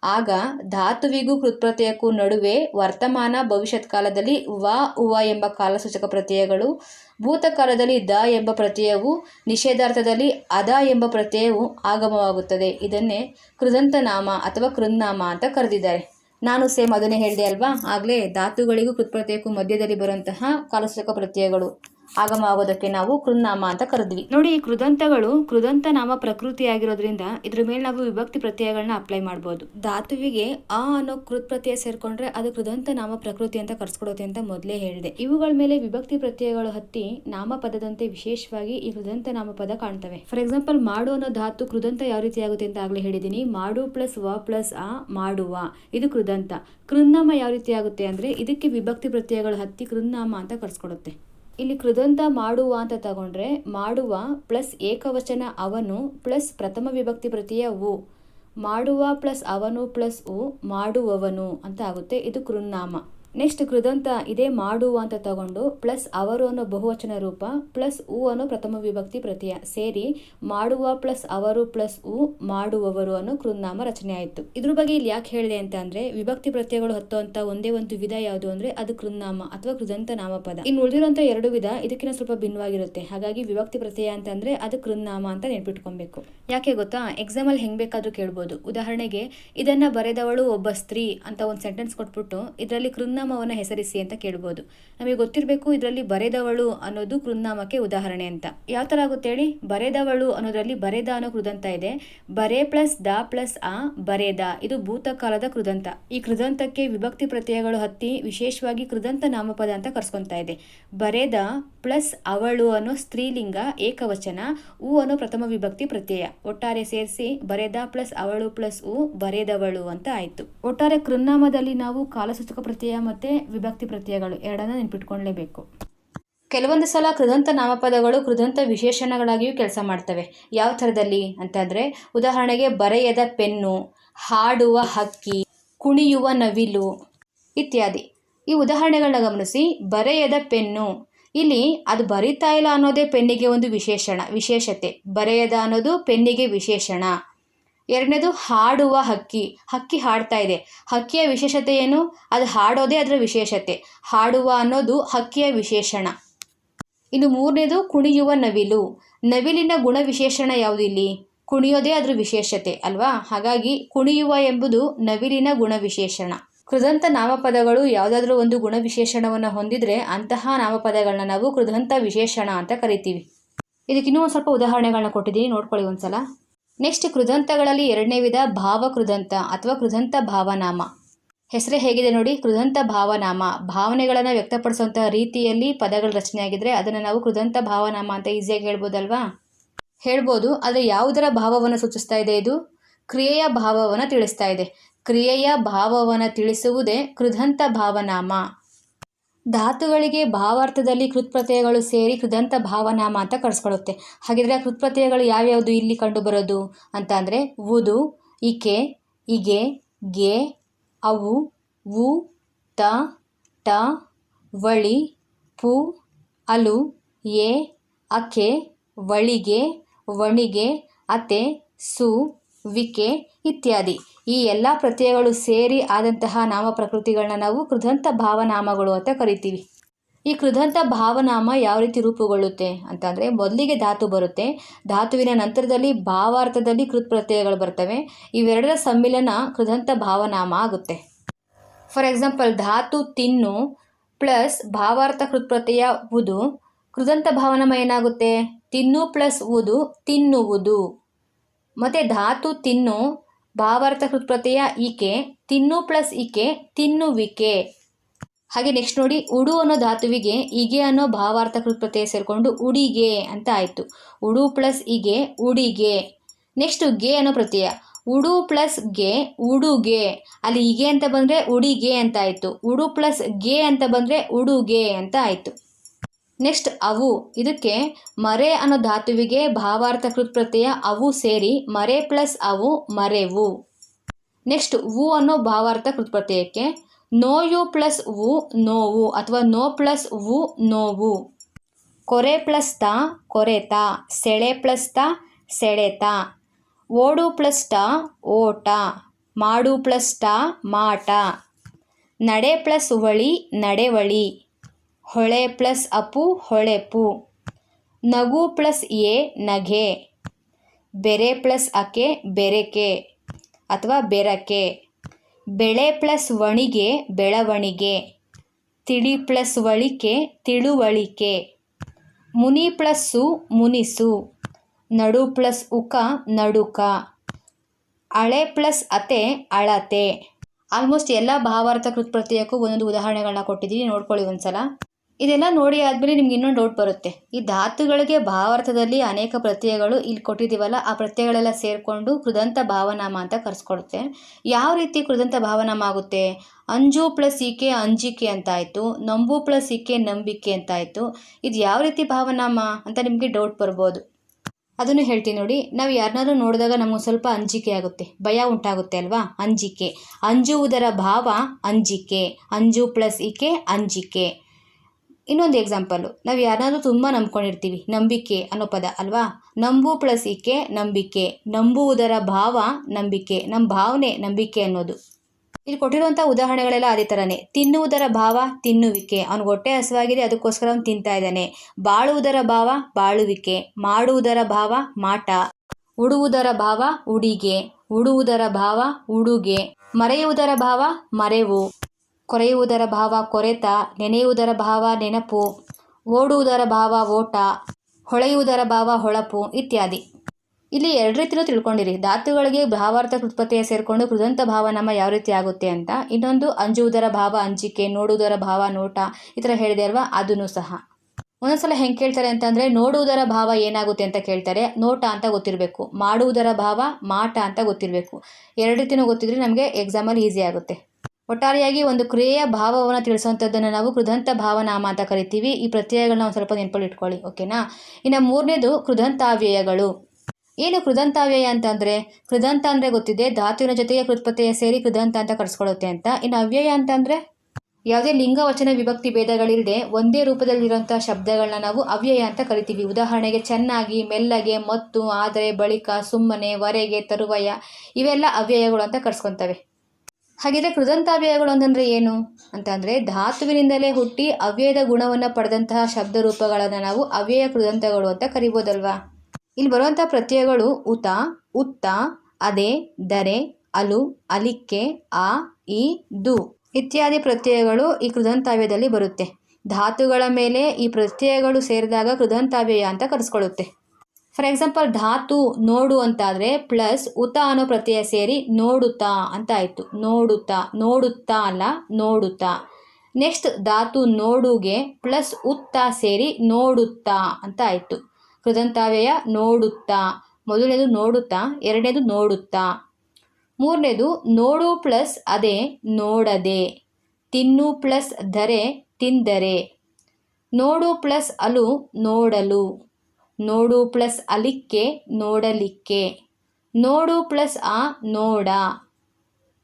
ಆಗ ಧಾತುವಿಗೂ ಕೃತ್ಪ್ರತ್ಯಯಕ್ಕೂ ನಡುವೆ ವರ್ತಮಾನ ಭವಿಷ್ಯತ್ ಕಾಲದಲ್ಲಿ ವ, ಉವ ಎಂಬ ಕಾಲಸೂಚಕ ಪ್ರತ್ಯಯಗಳು, ಭೂತಕಾಲದಲ್ಲಿ ದ ಎಂಬ ಪ್ರತ್ಯಯವು, ನಿಷೇಧಾರ್ಥದಲ್ಲಿ ಅದ ಎಂಬ ಪ್ರತ್ಯಯವು ಆಗಮವಾಗುತ್ತದೆ. ಇದನ್ನೇ ಕೃದಂತನಾಮ ಅಥವಾ ಕೃನ್ನಾಮ ಅಂತ ಕರೆದಿದ್ದಾರೆ. ನಾನು ಸೇಮ್ ಅದನ್ನೇ ಹೇಳಿದೆ ಅಲ್ವಾ? ಆಗಲೇ ಧಾತುಗಳಿಗೂ ಕೃತ್ಪ್ರತ್ಯಯಕ್ಕೂ ಮಧ್ಯದಲ್ಲಿ ಬರುವಂತಹ ಕಾಲಸೂಚಕ ಪ್ರತ್ಯಯಗಳು. ಆಗಮ ಆಗೋದಕ್ಕೆ ನಾವು ಕೃನ್ನಾಮ ಅಂತ ಕರೆದ್ವಿ. ನೋಡಿ ಈ ಕೃದಂತಗಳು ಕೃದಂತ ನಾಮ ಪ್ರಕೃತಿಯಾಗಿರೋದ್ರಿಂದ ಇದ್ರ ಮೇಲೆ ನಾವು ವಿಭಕ್ತಿ ಪ್ರತ್ಯಯಗಳನ್ನ ಅಪ್ಲೈ ಮಾಡಬಹುದು ಧಾತುವಿಗೆ ಆ ಅನ್ನೋ ಕೃತ್ ಪ್ರತ್ಯಯ ಸೇರ್ಕೊಂಡ್ರೆ ಅದು ಕೃದಂತ ನಾಮ ಪ್ರಕೃತಿ ಅಂತ ಕರ್ಸ್ಕೊಡುತ್ತೆ ಅಂತ ಮೊದಲೇ ಹೇಳಿದೆ. ಇವುಗಳ ಮೇಲೆ ವಿಭಕ್ತಿ ಪ್ರತ್ಯಯಗಳು ಹತ್ತಿ ನಾಮ ಪದದಂತೆ ವಿಶೇಷವಾಗಿ ಈ ಕೃದಂತ ನಾಮ ಪದ ಕಾಣ್ತವೆ. ಫಾರ್ ಎಕ್ಸಾಂಪಲ್ ಮಾಡು ಅನ್ನೋ ಧಾತು ಕೃದಂತ ಯಾವ ರೀತಿ ಆಗುತ್ತೆ ಅಂತ ಆಗ್ಲೇ ಹೇಳಿದೀನಿ. ಮಾಡು ಪ್ಲಸ್ ವ ಪ್ಲಸ್ ಆ ಮಾಡುವ. ಇದು ಕೃದಂತ. ಕೃನ್ನಾಮ ಯಾವ ರೀತಿ ಆಗುತ್ತೆ ಅಂದ್ರೆ ಇದಕ್ಕೆ ವಿಭಕ್ತಿ ಪ್ರತ್ಯಯಗಳು ಹತ್ತಿ ಕೃನ್ನಾಮ ಅಂತ ಕರ್ಸ್ಕೊಡುತ್ತೆ. ಇಲ್ಲಿ ಕೃದಂತ ಮಾಡುವ ಅಂತ ತಗೊಂಡ್ರೆ ಮಾಡುವ ಪ್ಲಸ್ ಏಕವಚನ ಅವನು ಪ್ಲಸ್ ಪ್ರಥಮ ವಿಭಕ್ತಿ ಪ್ರತಿಯ ಉ. ಮಾಡುವ ಪ್ಲಸ್ ಅವನು ಪ್ಲಸ್ ಉ, ಮಾಡುವವನು ಅಂತ ಆಗುತ್ತೆ. ಇದು ಕೃನ್ನಾಮ. ನೆಕ್ಸ್ಟ್ ಕೃದಂತ ಇದೇ ಮಾಡುವ ಅಂತ ತಗೊಂಡು ಪ್ಲಸ್ ಅವರು ಅನ್ನೋ ಬಹುವಚನ ರೂಪ ಪ್ಲಸ್ ಉ ಅನ್ನೋ ಪ್ರಥಮ ವಿಭಕ್ತಿ ಪ್ರತ್ಯಯ ಸೇರಿ ಮಾಡುವ ಪ್ಲಸ್ ಅವರು ಪ್ಲಸ್ ಉ ಮಾಡುವವರು ಅನ್ನೋ ಕೃನ್ನಾಮ ರಚನೆ ಆಯಿತು. ಇದ್ರ ಬಗ್ಗೆ ಇಲ್ಲಿ ಯಾಕೆ ಹೇಳಿದೆ ಅಂತ ಅಂದ್ರೆ ವಿಭಕ್ತಿ ಪ್ರತ್ಯಯಗಳು ಹತ್ತುವಂತ ಒಂದೇ ಒಂದು ವಿಧ ಯಾವುದು ಅಂದ್ರೆ ಅದು ಕೃನ್ನಾಮ ಅಥವಾ ಕೃದಂತ ನಾಮಪದ. ಇನ್ನು ಉಳಿದಿರುವಂತ ಎರಡು ವಿಧ ಇದಕ್ಕಿಂತ ಸ್ವಲ್ಪ ಭಿನ್ನವಾಗಿರುತ್ತೆ. ಹಾಗಾಗಿ ವಿಭಕ್ತಿ ಪ್ರತ್ಯಯ ಅಂತಂದ್ರೆ ಅದು ಕೃನ್ನಾಮ ಅಂತ ನೆನ್ಪಿಟ್ಕೊಬೇಕು. ಯಾಕೆ ಗೊತ್ತಾ? ಎಕ್ಸಾಮ್ ಅಲ್ಲಿ ಹೆಂಗ್ ಬೇಕಾದ್ರೂ ಕೇಳ್ಬೋದು. ಉದಾಹರಣೆಗೆ ಇದನ್ನ ಬರೆದವಳು ಒಬ್ಬ ಸ್ತ್ರೀ ಅಂತ ಒಂದು ಸೆಂಟೆನ್ಸ್ ಕೊಟ್ಬಿಟ್ಟು ಇದರಲ್ಲಿ ಕೃನ್ನಾಮವನ್ನ ಹೆಸರಿಸಿ ಅಂತ ಕೇಳ್ಬೋದು. ನಮಗೆ ಗೊತ್ತಿರಬೇಕು ಇದರಲ್ಲಿ ಬರೆದವಳು ಅನ್ನೋದು ಕೃನ್ನಾಮಕ್ಕೆ ಉದಾಹರಣೆ ಅಂತ. ಯಾವ ಥರ ಆಗುತ್ತೆ ಹೇಳಿ? ಬರೆದವಳು ಅನ್ನೋದರಲ್ಲಿ ಬರೆದ ಅನ್ನೋ ಕೃದಂತ ಇದೆ. ಬರೆ ಪ್ಲಸ್ ದ ಪ್ಲಸ್ ಆ ಬರೆದ ಇದು ಭೂತಕಾಲದ ಕೃದಂತ. ಈ ಕೃದಂತಕ್ಕೆ ವಿಭಕ್ತಿ ಪ್ರತ್ಯಯಗಳು ಹತ್ತಿ ವಿಶೇಷವಾಗಿ ಕೃದಂತ ನಾಮಪದ ಅಂತ ಕರ್ಸ್ಕೊತಾ ಇದೆ. ಬರೆದ ಪ್ಲಸ್ ಅವಳು ಅನ್ನೋ ಸ್ತ್ರೀಲಿಂಗ ಏಕವಚನ, ಉ ಅನ್ನೋ ಪ್ರಥಮ ವಿಭಕ್ತಿ ಪ್ರತ್ಯಯ. ಒಟ್ಟಾರೆ ಸೇರಿಸಿ ಬರೆದ ಪ್ಲಸ್ ಅವಳು ಪ್ಲಸ್ ಉ, ಬರೆದವಳು ಅಂತ ಆಯ್ತು. ಒಟ್ಟಾರೆ ಕೃನ್ನಾಮದಲ್ಲಿ ನಾವು ಕಾಲಸೂಚಕ ಪ್ರತ್ಯಯ ಮತ್ತೆ ವಿಭಕ್ತಿ ಪ್ರತ್ಯಯಗಳು ಎರಡನ್ನ ನೆನ್ಪಿಟ್ಕೊಳ್ಳೇಬೇಕು ಕೆಲವೊಂದು ಸಲ ಕೃದಂತ ನಾಮಪದಗಳು ಕೃದಂತ ವಿಶೇಷಣಗಳಾಗಿಯೂ ಕೆಲಸ ಮಾಡ್ತವೆ. ಯಾವ ಥರದಲ್ಲಿ ಅಂತಂದರೆ, ಉದಾಹರಣೆಗೆ ಬರೆಯದ ಪೆನ್ನು, ಹಾಡುವ ಹಕ್ಕಿ, ಕುಣಿಯುವ ನವಿಲು ಇತ್ಯಾದಿ. ಈ ಉದಾಹರಣೆಗಳನ್ನ ಗಮನಿಸಿ, ಬರೆಯದ ಪೆನ್ನು. ಇಲ್ಲಿ ಅದು ಬರಿತಾ ಇಲ್ಲ ಅನ್ನೋದೇ ಪೆನ್ನಿಗೆ ಒಂದು ವಿಶೇಷಣ, ವಿಶೇಷತೆ. ಬರೆಯದ ಅನ್ನೋದು ಪೆನ್ನಿಗೆ ವಿಶೇಷಣ. ಎರಡನೇದು ಹಾಡುವ ಹಕ್ಕಿ. ಹಕ್ಕಿ ಹಾಡ್ತಾ ಇದೆ. ಹಕ್ಕಿಯ ವಿಶೇಷತೆ ಏನು? ಅದು ಹಾಡೋದೇ ಅದರ ವಿಶೇಷತೆ. ಹಾಡುವ ಅನ್ನೋದು ಹಕ್ಕಿಯ ವಿಶೇಷಣ. ಇನ್ನು ಮೂರನೇದು ಕುಣಿಯುವ ನವಿಲು. ನವಿಲಿನ ಗುಣ ವಿಶೇಷಣ ಯಾವುದು ಇಲ್ಲಿ? ಕುಣಿಯೋದೇ ಅದರ ವಿಶೇಷತೆ, ಅಲ್ವಾ? ಹಾಗಾಗಿ ಕುಣಿಯುವ ಎಂಬುದು ನವಿಲಿನ ಗುಣ ವಿಶೇಷಣ. ಕೃದಂತ ನಾಮಪದಗಳು ಯಾವುದಾದ್ರೂ ಒಂದು ಗುಣ ವಿಶೇಷಣವನ್ನು ಹೊಂದಿದ್ರೆ ಅಂತಹ ನಾಮಪದಗಳನ್ನ ನಾವು ಕೃದಂತ ವಿಶೇಷಣ ಅಂತ ಕರಿತೀವಿ. ಇದಕ್ಕಿನ್ನೂ ಒಂದು ಸ್ವಲ್ಪ ಉದಾಹರಣೆಗಳನ್ನ ಕೊಟ್ಟಿದ್ದೀನಿ. ನೋಡ್ಕೊಳ್ಳಿ ಒಂದ್ಸಲ. ನೆಕ್ಸ್ಟ್ ಕೃದಂತಗಳಲ್ಲಿ ಎರಡನೇ ವಿಧ ಭಾವ ಕೃದಂತ ಅಥವಾ ಕೃದಂತ ಭಾವನಾಮ. ಹೆಸರೇ ಹೇಗಿದೆ ನೋಡಿ, ಕೃದಂತ ಭಾವನಾಮ. ಭಾವನೆಗಳನ್ನು ವ್ಯಕ್ತಪಡಿಸುವಂತಹ ರೀತಿಯಲ್ಲಿ ಪದಗಳ ಆಗಿದ್ರೆ ಅದನ್ನು ನಾವು ಕೃದಂತ ಭಾವನಾಮ ಅಂತ ಈಸಿಯಾಗಿ ಹೇಳ್ಬೋದಲ್ವಾ? ಹೇಳ್ಬೋದು, ಆದರೆ ಯಾವುದರ ಭಾವವನ್ನು ಸೂಚಿಸ್ತಾ ಇದೆ ಇದು? ಕ್ರಿಯೆಯ ಭಾವವನ್ನು ತಿಳಿಸ್ತಾ ಇದೆ. ಕ್ರಿಯೆಯ ಭಾವವನ್ನು ತಿಳಿಸುವುದೇ ಕೃದಂತ ಭಾವನಾಮ. ಧಾತುಗಳಿಗೆ ಭಾವಾರ್ಥದಲ್ಲಿ ಕೃತ್ಪ್ರತ್ಯಯಗಳು ಸೇರಿ ಕೃದಂತ ಭಾವನಾಮ ಅಂತ ಕರೆಸ್ಕೊಳ್ಳುತ್ತೆ ಹಾಗಿದ್ರೆ ಆ ಕೃತ್ಪ್ರತ್ಯಯಗಳು ಯಾವ್ಯಾವುದು ಇಲ್ಲಿ ಕಂಡುಬರೋದು ಅಂತ ಅಂದರೆ ಉದು ಇಕೆ, ಇಗೆ, ಗೆ, ಅವು ಉ ತ, ಟ, ವಳಿ, ಪು, ಅಲು, ಎ, ಅಕೆ, ವಳಿಗೆ, ವಣಿಗೆ, ಅತೆ, ಸು ವಿಕೆ ಇತ್ಯಾದಿ. ಈ ಎಲ್ಲ ಪ್ರತ್ಯಯಗಳು ಸೇರಿ ಆದಂತಹ ನಾಮ ಪ್ರಕೃತಿಗಳನ್ನ ನಾವು ಕೃದಂತ ಭಾವನಾಮಗಳು ಅಂತ ಕರಿತೀವಿ. ಈ ಕೃದಂತ ಭಾವನಾಮ ಯಾವ ರೀತಿ ರೂಪುಗೊಳ್ಳುತ್ತೆ ಅಂತಂದರೆ ಮೊದಲಿಗೆ ಧಾತು ಬರುತ್ತೆ. ಧಾತುವಿನ ನಂತರದಲ್ಲಿ ಭಾವಾರ್ಥದಲ್ಲಿ ಕೃತ್ ಪ್ರತ್ಯಯಗಳು ಬರ್ತವೆ. ಇವೆರಡರ ಸಮ್ಮಿಲನ ಕೃದಂತ ಭಾವನಾಮ ಆಗುತ್ತೆ. ಫಾರ್ ಎಕ್ಸಾಂಪಲ್, ಧಾತು ತಿನ್ನು ಪ್ಲಸ್ ಭಾವಾರ್ಥ ಕೃತ್ ಪ್ರತ್ಯಯ ಉದು. ಕೃದಂತ ಭಾವನಾಮ ಏನಾಗುತ್ತೆ? ತಿನ್ನು ಪ್ಲಸ್ ಉದು, ತಿನ್ನುವುದು. ಮತ್ತು ಧಾತು ತಿನ್ನು, ಭಾವಾರ್ಥ ಕೃತ್ ಪ್ರತ್ಯಯ ಈಕೆ, ತಿನ್ನು ಪ್ಲಸ್ ಈಕೆ, ತಿನ್ನುವಿಕೆ. ಹಾಗೆ ನೆಕ್ಸ್ಟ್ ನೋಡಿ, ಉಡು ಅನ್ನೋ ಧಾತುವಿಗೆ ಇಗೆ ಅನ್ನೋ ಭಾವಾರ್ಥ ಕೃತ್ ಪ್ರತ್ಯಯ ಸೇರಿಕೊಂಡು ಉಡಿಗೆ ಅಂತ ಆಯಿತು. ಉಡು ಪ್ಲಸ್ ಇಗೆ ಉಡಿಗೆ. ನೆಕ್ಸ್ಟ್ಗೆ ಅನ್ನೋ ಪ್ರತ್ಯಯ. ಉಡು ಪ್ಲಸ್ಗೆ, ಉಡುಗೆ. ಅಲ್ಲಿ ಇಗೆ ಅಂತ ಬಂದರೆ ಉಡಿಗೆ ಅಂತ ಆಯಿತು. ಉಡು ಪ್ಲಸ್ಗೆ ಅಂತ ಬಂದರೆ ಉಡುಗೆ ಅಂತ ಆಯಿತು. ನೆಕ್ಸ್ಟ್ ಅವು. ಇದಕ್ಕೆ ಮರೆ ಅನ್ನೋ ಧಾತುವಿಗೆ ಭಾವಾರ್ಥ ಕೃತ್ ಪ್ರತ್ಯಯ ಅವು ಸೇರಿ ಮರೆ ಪ್ಲಸ್ ಅವು ಮರೆವು. ನೆಕ್ಸ್ಟ್ ವು ಅನ್ನೋ ಭಾವಾರ್ಥ ಕೃತ್ ಪ್ರತ್ಯಯಕ್ಕೆ ನೋಯು ಪ್ಲಸ್ ವು ನೋವು ಅಥವಾ ನೋ ಪ್ಲಸ್ ವು ನೋವು. ಕೊರೆ ಪ್ಲಸ್ ತ ಕೊರೆತ, ಸೆಳೆ ಪ್ಲಸ್ ತ ಸೆಳೆತ. ಓಡು ಪ್ಲಸ್ ಟ ಓಟ, ಮಾಡು ಪ್ಲಸ್ ಟ ಮಾಟ. ನಡೆ ಪ್ಲಸ್ ವಳಿ ನಡೆವಳಿ ಹೊಳೆ ಪ್ಲಸ್ ಅಪು ಹೊಳೆಪು ನಗು ಪ್ಲಸ್ ಎ, ನಗೆ. ಬೆರೆ ಪ್ಲಸ್ ಅಕೆ, ಬೆರೆಕೆ. ಅಥವಾ ಬೆರಕೆ. ಬೆಳೆ ಪ್ಲಸ್ ವಣಿಗೆ, ಬೆಳವಣಿಗೆ. ತಿಳಿ ಪ್ಲಸ್ ವಳಿಕೆ, ತಿಳುವಳಿಕೆ. ಮುನಿ ಪ್ಲಸ್ಸು ಮುನಿಸು ನಡು ಪ್ಲಸ್ ಉಕ, ನಡುಕ. ಅಳೆ ಪ್ಲಸ್ ಅತೆ, ಅಳತೆ. ಆಲ್ಮೋಸ್ಟ್ ಎಲ್ಲ ಭಾವಾರ್ಥ ಕೃತ್ ಪ್ರತ್ಯಯಕ್ಕೂ ಒಂದೊಂದು ಉದಾಹರಣೆಗಳನ್ನ ಕೊಟ್ಟಿದ್ದೀನಿ ನೋಡ್ಕೊಳ್ಳಿ ಒಂದ್ಸಲ. ಇದೆಲ್ಲ ನೋಡಿ ಆದಮೇಲೆ ನಿಮ್ಗೆ ಇನ್ನೊಂದು ಡೌಟ್ ಬರುತ್ತೆ. ಈ ಧಾತುಗಳಿಗೆ ಭಾವಾರ್ಥದಲ್ಲಿ ಅನೇಕ ಪ್ರತ್ಯಯಗಳು ಇಲ್ಲಿ ಕೊಟ್ಟಿದ್ದೀವಲ್ಲ, ಆ ಪ್ರತ್ಯಯಗಳೆಲ್ಲ ಸೇರಿಕೊಂಡು ಕೃದಂತ ಭಾವನಾಮ ಅಂತ ಕರೆಸ್ಕೊಡುತ್ತೆ. ಯಾವ ರೀತಿ ಕೃದಂತ ಭಾವನಾಮ ಆಗುತ್ತೆ? ಅಂಜು ಪ್ಲಸ್ ಈಕೆ ಅಂಜಿಕೆ ಅಂತ ಆಯಿತು ನಂಬು ಪ್ಲಸ್ ಈಕೆ ನಂಬಿಕೆ ಅಂತ ಆಯಿತು ಇದು ಯಾವ ರೀತಿ ಭಾವನಾಮ ಅಂತ ನಿಮಗೆ ಡೌಟ್ ಬರ್ಬೋದು. ಅದನ್ನು ಹೇಳ್ತೀನಿ ನೋಡಿ, ನಾವು ಯಾರನ್ನಾದ್ರೂ ನೋಡಿದಾಗ ನಮಗೆ ಸ್ವಲ್ಪ ಅಂಜಿಕೆ ಆಗುತ್ತೆ. ಭಯ ಉಂಟಾಗುತ್ತೆ ಅಲ್ವಾ? ಅಂಜಿಕೆ. ಅಂಜುವುದರ ಭಾವ ಅಂಜಿಕೆ. ಅಂಜು ಪ್ಲಸ್ ಈಕೆ ಅಂಜಿಕೆ. ಇನ್ನೊಂದು ಎಕ್ಸಾಂಪಲ್ಲು ನಾವು ಯಾರನ್ನಾದ್ರೂ ತುಂಬ ನಂಬ್ಕೊಂಡಿರ್ತೀವಿ. ನಂಬಿಕೆ ಅನ್ನೋ ಪದ ಅಲ್ವಾ? ನಂಬು ಪ್ಲಸ್ ಇಕೆ ನಂಬಿಕೆ. ನಂಬುವುದರ ಭಾವ, ನಂಬಿಕೆ. ನಮ್ಮ ಭಾವನೆ, ನಂಬಿಕೆ ಅನ್ನೋದು. ಇಲ್ಲಿ ಕೊಟ್ಟಿರುವಂಥ ಉದಾಹರಣೆಗಳೆಲ್ಲ ಅದೇ ಥರನೇ ತಿನ್ನುವುದರ ಭಾವ, ತಿನ್ನುವಿಕೆ. ಅವ್ನಿಗೆ ಹೊಟ್ಟೆ ಹಸುವಾಗಿದೆ, ಅದಕ್ಕೋಸ್ಕರ ಅವ್ನು ತಿಂತಾ ಇದ್ದಾನೆ. ಬಾಳುವುದರ ಭಾವ, ಬಾಳುವಿಕೆ. ಮಾಡುವುದರ ಭಾವ, ಮಾಟ. ಉಡುವುದರ ಭಾವ, ಉಡಿಗೆ. ಉಡುವುದರ ಭಾವ, ಉಡುಗೆ. ಮರೆಯುವುದರ ಭಾವ, ಮರೆವು. ಕೊರೆಯುವುದರ ಭಾವ ಕೊರೆತ, ನೆನೆಯುವುದರ ಭಾವ ನೆನಪು, ಓಡುವುದರ ಭಾವ ಓಟ, ಹೊಳೆಯುವುದರ ಭಾವ ಹೊಳಪು ಇತ್ಯಾದಿ. ಇಲ್ಲಿ ಎರಡು ರೀತಿಯೂ ತಿಳ್ಕೊಂಡಿರಿ. ಧಾತುಗಳಿಗೆ ಭಾವಾರ್ಥ ಉತ್ಪತ್ತಿಯ ಸೇರಿಕೊಂಡು ಕೃದಂತ ನಮ್ಮ ಯಾವ ರೀತಿ ಆಗುತ್ತೆ ಅಂತ. ಇನ್ನೊಂದು ಅಂಜುವುದರ ಭಾವ ಅಂಜಿಕೆ, ನೋಡುವುದರ ಭಾವ ನೋಟ, ಈ ಥರ ಹೇಳಿದೆ ಅಲ್ವಾ? ಅದನ್ನು ಸಹ. ಒಂದೊಂದ್ಸಲ ಹೆಂಗೆ ಕೇಳ್ತಾರೆ ಅಂತಂದರೆ, ನೋಡುವುದರ ಭಾವ ಏನಾಗುತ್ತೆ ಅಂತ ಕೇಳ್ತಾರೆ. ನೋಟ ಅಂತ ಗೊತ್ತಿರಬೇಕು. ಮಾಡುವುದರ ಭಾವ ಮಾಟ ಅಂತ ಗೊತ್ತಿರಬೇಕು. ಎರಡು ರೀತಿಯೂ ಗೊತ್ತಿದ್ರೆ ನಮಗೆ ಎಕ್ಸಾಮಲ್ಲಿ ಈಸಿ ಆಗುತ್ತೆ. ಒಟ್ಟಾರೆಯಾಗಿ ಒಂದು ಕ್ರಿಯೆಯ ಭಾವವನ್ನು ತಿಳಿಸುವಂಥದ್ದನ್ನು ನಾವು ಕೃದಂತ ಭಾವನಾಮ ಅಂತ ಕರಿತೀವಿ. ಈ ಪ್ರತ್ಯಯಗಳನ್ನ ಒಂದು ಸ್ವಲ್ಪ ನೆನಪಲ್ಲಿ ಇಟ್ಕೊಳ್ಳಿ ಓಕೆನಾ ಇನ್ನು ಮೂರನೇದು ಕೃದಂತಾವ್ಯಯಗಳು. ಏನು ಕೃದಂತಾವ್ಯಯ ಅಂತಂದರೆ? ಕೃದಂತ ಅಂದರೆ ಗೊತ್ತಿದೆ, ಧಾತುವಿನ ಜೊತೆಗೆ ಕೃತ್ಪತ್ತೆಯ ಸೇರಿ ಕೃದಂತ ಅಂತ ಕರೆಸ್ಕೊಳ್ಳುತ್ತೆ ಅಂತ. ಇನ್ನು ಅವ್ಯಯ ಅಂತಂದರೆ? ಯಾವುದೇ ಲಿಂಗ, ವಚನ, ವಿಭಕ್ತಿ ಭೇದಗಳಿಲ್ಲದೆ ಒಂದೇ ರೂಪದಲ್ಲಿರುವಂಥ ಶಬ್ದಗಳನ್ನ ನಾವು ಅವ್ಯಯ ಅಂತ ಕರಿತೀವಿ. ಉದಾಹರಣೆಗೆ ಚೆನ್ನಾಗಿ, ಮೆಲ್ಲಗೆ, ಮತ್ತು, ಆದರೆ, ಬಳಿಕ, ಸುಮ್ಮನೆ, ವರೆಗೆ, ತರುವಯ, ಇವೆಲ್ಲ ಅವ್ಯಯಗಳು ಅಂತ ಕರ್ಸ್ಕೊತವೆ. ಹಾಗಿದ್ರೆ ಕೃದಂತಾವ್ಯಯಗಳು ಅಂತಂದರೆ ಏನು? ಅಂತಂದರೆ ಧಾತುವಿನಿಂದಲೇ ಹುಟ್ಟಿ ಅವ್ಯಯದ ಗುಣವನ್ನು ಪಡೆದಂತಹ ಶಬ್ದ ರೂಪಗಳನ್ನು ನಾವು ಅವ್ಯಯ ಕೃದಂತಗಳು ಅಂತ ಕರಿಬೋದಲ್ವಾ? ಇಲ್ಲಿ ಬರುವಂಥ ಪ್ರತ್ಯಯಗಳು ಉತ, ಉತ್ತ, ಅದೇ, ದರೆ, ಅಲು, ಅಲಿಕ್ಕೆ, ಆ ಇ ದು ಇತ್ಯಾದಿ ಪ್ರತ್ಯಯಗಳು ಈ ಕೃದಂತಾವ್ಯದಲ್ಲಿ ಬರುತ್ತೆ. ಧಾತುಗಳ ಮೇಲೆ ಈ ಪ್ರತ್ಯಯಗಳು ಸೇರಿದಾಗ ಕೃದಂತಾವ್ಯಯ ಅಂತ ಕರೆಸ್ಕೊಳ್ಳುತ್ತೆ. ಫಾರ್ ಎಕ್ಸಾಂಪಲ್ ಧಾತು ನೋಡು ಅಂತಾದರೆ ಪ್ಲಸ್ ಉತ ಅನ್ನೋ ಪ್ರತ್ಯಯ ಸೇರಿ ನೋಡುತ್ತಾ ಅಂತ ಆಯಿತು. ನೋಡುತ್ತಾ ನೋಡುತ್ತಾ ಅಲ್ಲ, ನೋಡುತ್ತಾ. ನೆಕ್ಸ್ಟ್ ಧಾತು ನೋಡುಗೆ ಪ್ಲಸ್ ಉತ್ತ ಸೇರಿ ನೋಡುತ್ತಾ ಅಂತ ಆಯಿತು. ಕೃದಂತಾವ್ಯಯ ನೋಡುತ್ತಾ, ಮೊದಲನೇದು ನೋಡುತ್ತಾ, ಎರಡನೇದು ನೋಡುತ್ತಾ. ಮೂರನೇದು ನೋಡು ಪ್ಲಸ್ ಅದೇ, ನೋಡದೆ. ತಿನ್ನು ಪ್ಲಸ್ ಧರೆ, ತಿಂದರೆ. ನೋಡು ಪ್ಲಸ್ ಅಲು, ನೋಡಲು. ನೋಡು ಪ್ಲಸ್ ಅಲಿಕ್ಕೆ ನೋಡಲಿಕ್ಕೆ. ನೋಡು ಪ್ಲಸ್ ಆ ನೋಡ.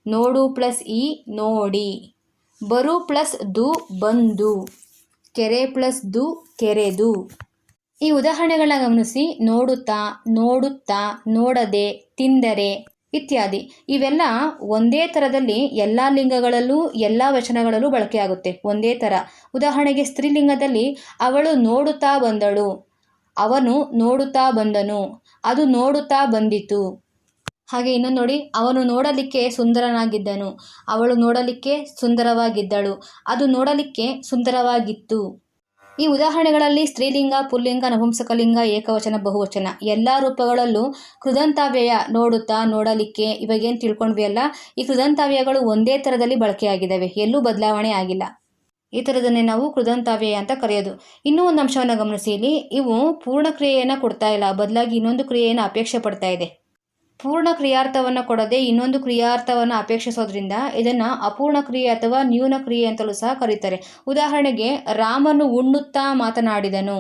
ನೋಡು ಪ್ಲಸ್ ಇ ನೋಡಿ. ಬರು ಪ್ಲಸ್ ದು ಬಂದು. ಕೆರೆ ಪ್ಲಸ್ ದು ಕೆರೆದು. ಈ ಉದಾಹರಣೆಗಳನ್ನ ಗಮನಿಸಿ. ನೋಡುತ್ತಾ ನೋಡುತ್ತಾ, ನೋಡದೆ, ತಿಂದರೆ ಇತ್ಯಾದಿ. ಇವೆಲ್ಲ ಒಂದೇ ಥರದಲ್ಲಿ ಎಲ್ಲ ಲಿಂಗಗಳಲ್ಲೂ, ಎಲ್ಲ ವಚನಗಳಲ್ಲೂ ಬಳಕೆಯಾಗುತ್ತೆ. ಒಂದೇ ಥರ ಉದಾಹರಣೆಗೆ ಸ್ತ್ರೀಲಿಂಗದಲ್ಲಿ ಅವಳು ನೋಡುತ್ತಾ ಬಂದಳು. ಅವನು ನೋಡುತ್ತಾ ಬಂದನು. ಅದು ನೋಡುತ್ತಾ ಬಂದಿತು. ಹಾಗೆ ಇನ್ನೊಂದು ನೋಡಿ, ಅವನು ನೋಡಲಿಕ್ಕೆ ಸುಂದರನಾಗಿದ್ದನು. ಅವಳು ನೋಡಲಿಕ್ಕೆ ಸುಂದರವಾಗಿದ್ದಳು. ಅದು ನೋಡಲಿಕ್ಕೆ ಸುಂದರವಾಗಿತ್ತು. ಈ ಉದಾಹರಣೆಗಳಲ್ಲಿ ಸ್ತ್ರೀಲಿಂಗ, ಪುಲ್ಲಿಂಗ, ನಪುಂಸಕಲಿಂಗ, ಏಕವಚನ, ಬಹುವಚನ ಎಲ್ಲ ರೂಪಗಳಲ್ಲೂ ಕೃದಂತಾವ್ಯಯ ನೋಡುತ್ತಾ ನೋಡಲಿಕ್ಕೆ ಇವಾಗೇನು ತಿಳ್ಕೊಂಡ್ವಿ ಅಲ್ಲ? ಈ ಕೃದಂತಾವ್ಯಗಳು ಒಂದೇ ಥರದಲ್ಲಿ ಬಳಕೆಯಾಗಿದ್ದಾವೆ. ಎಲ್ಲೂ ಬದಲಾವಣೆ ಆಗಿಲ್ಲ. ಈ ಥರದನ್ನೇ ನಾವು ಕೃದಂತಾವ್ಯಯ ಅಂತ ಕರೆಯೋದು. ಇನ್ನೂ ಒಂದು ಅಂಶವನ್ನು ಗಮನಿಸಿ. ಇಲ್ಲಿ ಇವು ಪೂರ್ಣ ಕ್ರಿಯೆಯನ್ನು ಕೊಡ್ತಾ ಇಲ್ಲ. ಬದಲಾಗಿ ಇನ್ನೊಂದು ಕ್ರಿಯೆಯನ್ನು ಅಪೇಕ್ಷೆ ಪಡ್ತಾ ಇದೆ. ಪೂರ್ಣ ಕ್ರಿಯಾರ್ಥವನ್ನು ಕೊಡದೆ ಇನ್ನೊಂದು ಕ್ರಿಯಾರ್ಥವನ್ನು ಅಪೇಕ್ಷಿಸೋದ್ರಿಂದ ಇದನ್ನು ಅಪೂರ್ಣ ಕ್ರಿಯೆ ಅಥವಾ ನ್ಯೂನ ಕ್ರಿಯೆ ಅಂತಲೂ ಸಹ ಕರೀತಾರೆ. ಉದಾಹರಣೆಗೆ, ರಾಮನು ಉಣ್ಣುತ್ತಾ ಮಾತನಾಡಿದನು.